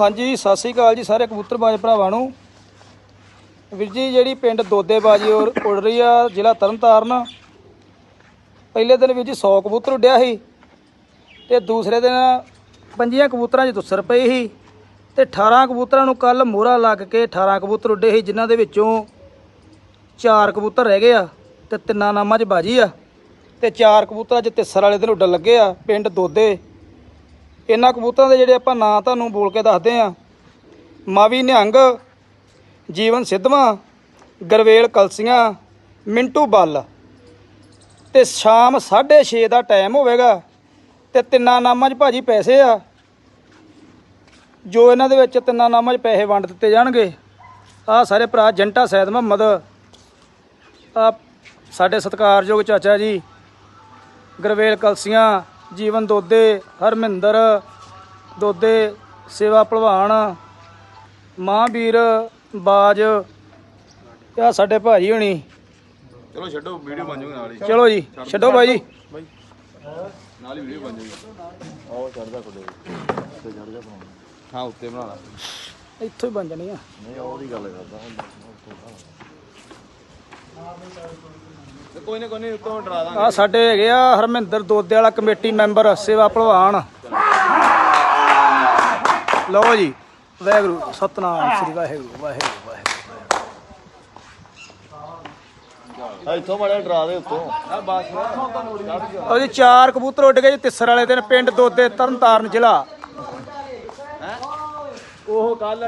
ਹਾਂਜੀ, ਸਤਿ ਸ੍ਰੀ ਅਕਾਲ ਜੀ ਸਾਰੇ ਕਬੂਤਰਬਾਜ਼ ਭਰਾਵਾਂ ਨੂੰ। ਵੀਰ ਜੀ, ਜਿਹੜੀ ਪਿੰਡ ਦੋਦੇਬਾਜੀ ਉਰ- ਉੱਡ ਰਹੀ ਆ, ਜ਼ਿਲ੍ਹਾ ਤਰਨਤਾਰਨ। ਪਹਿਲੇ ਦਿਨ ਵੀਰ ਜੀ 100 ਕਬੂਤਰ ਉੱਡਿਆ ਸੀ ਤੇ ਦੂਸਰੇ ਦਿਨ ਪੰਜੀਆਂ ਕਬੂਤਰਾਂ 'ਚ ਦੁਸਰ ਪਈ ਸੀ ਤੇ 18 ਕਬੂਤਰਾਂ ਨੂੰ ਕੱਲ ਮੋਹਰਾ ਲੱਗ ਕੇ 18 ਕਬੂਤਰ ਉੱਡੇ ਸੀ, ਜਿਨ੍ਹਾਂ ਦੇ ਵਿੱਚੋਂ ਚਾਰ ਕਬੂਤਰ ਰਹਿ ਗਏ ਆ ਤੇ ਤਿੰਨਾਂ ਨਾਮਾਂ 'ਚ ਬਾਜੀ ਆ ਤੇ ਚਾਰ ਕਬੂਤਰਾਂ 'ਚ ਤਿਸਰ ਵਾਲੇ ਦਿਨ ਉੱਡਣ ਲੱਗੇ ਆ ਪਿੰਡ ਦੋਦੇ। ਇਹਨਾਂ ਕਬੂਤਰਾਂ ਦੇ ਜਿਹੜੇ ਆਪਾਂ ਨਾਂ ਤੁਹਾਨੂੰ ਬੋਲ ਕੇ ਦੱਸਦੇ ਆ ਮਾਵੀ ਨਿਹੰਗ, ਜੀਵਨ ਸਿੱਧਵਾਂ, ਗਰਵੇਲ ਕਲਸੀਆਂ, ਮਿੰਟੂ ਬੱਲ। ਤੇ ਸ਼ਾਮ 6:30 ਦਾ ਟਾਈਮ ਹੋਵੇਗਾ ਤੇ ਤਿੰਨਾਂ ਨਾਮਾਂ 'ਚ ਭਾਜੀ ਪੈਸੇ ਆ। ਜੋ ਇਹਨਾਂ ਦੇ ਵਿੱਚ ਤਿੰਨਾਂ ਨਾਮਾਂ 'ਚ ਪੈਸੇ ਵੰਡ ਦਿੱਤੇ ਜਾਣਗੇ। ਆ ਸਾਰੇ ਭਰਾ ਜੰਟਾ ਸੈਦ ਮੁਹੰਮਦ ਆ ਸਾਡੇ ਸਤਿਕਾਰਯੋਗ ਚਾਚਾ ਜੀ, ਗਰਵੇਲ ਕਲਸੀਆਂ ਜੀਵਨ ਦੋਦੇ ਹਰਮਿੰਦਰ ਦੋਦੇ ਸੇਵਾ ਭਲਵਾਨ ਮਹਾਂਵੀਰ ਬਾਜ। ਆ ਸਾਡੇ ਭਾਜੀ ਹੋਣੀ। ਚਲੋ ਛੱਡੋ ਵੀਡੀਓ ਬਣ ਜਾਊਗੀ ਨਾਲ ਹੀ। ਚਲੋ ਜੀ ਛੱਡੋ। ਬਾਈ ਜੀ। ਨਾਲ ਹੀ ਵੀਡੀਓ ਬਣ ਜਾਊਗੀ ਆਓ ਚੜਦਾ ਕੋਲੇ ਉੱਤੇ ਚੜ ਜਾ ਹਾਂ ਉੱਤੇ ਬਣਾ ਲਾ। ਇੱਥੋਂ ਹੀ ਬਣ ਜਾਣੀ ਆ। ਨਹੀਂ ਉਹਦੀ ਗੱਲ ਕਰਦਾ। ਤੇ ਕੋਈ ਨਾ ਕੋਈ ਨਹੀਂ ਉੱਤੋਂ ਡਰਾ ਦਾਂਗੇ। ਆ ਸਾਡੇ ਹੈਗੇ ਆ ਹਰਮਿੰਦਰ ਦੋਦੇ ਵਾਲਾ ਕਮੇਟੀ ਮੈਂਬਰ ਸੇਵਾ ਭਲਵਾਨ। ਲਓ ਜੀ ਵਾਹਿਗੁਰੂ ਸਤਨਾਮ ਸ੍ਰੀ ਵਾਹਿਗੁਰੂ ਵਾਹਿਗੁਰੂ ਵਾਹਿਗੁਰੂ। ਇੱਥੋਂ ਮਾੜਾ ਡਰਾ ਦੇ ਉੱਤੋਂ। ਆ ਬਸ। ਉਹ ਜੀ ਚਾਰ ਕਬੂਤਰ ਉੱਡ ਗਏ ਜੀ ਤਿਸਰ ਵਾਲੇ ਦਿਨ ਪਿੰਡ ਦੋਦੇ ਤਰਨਤਾਰਨ ਜ਼ਿਲ੍ਹਾ। ਉਹ ਕੱਲ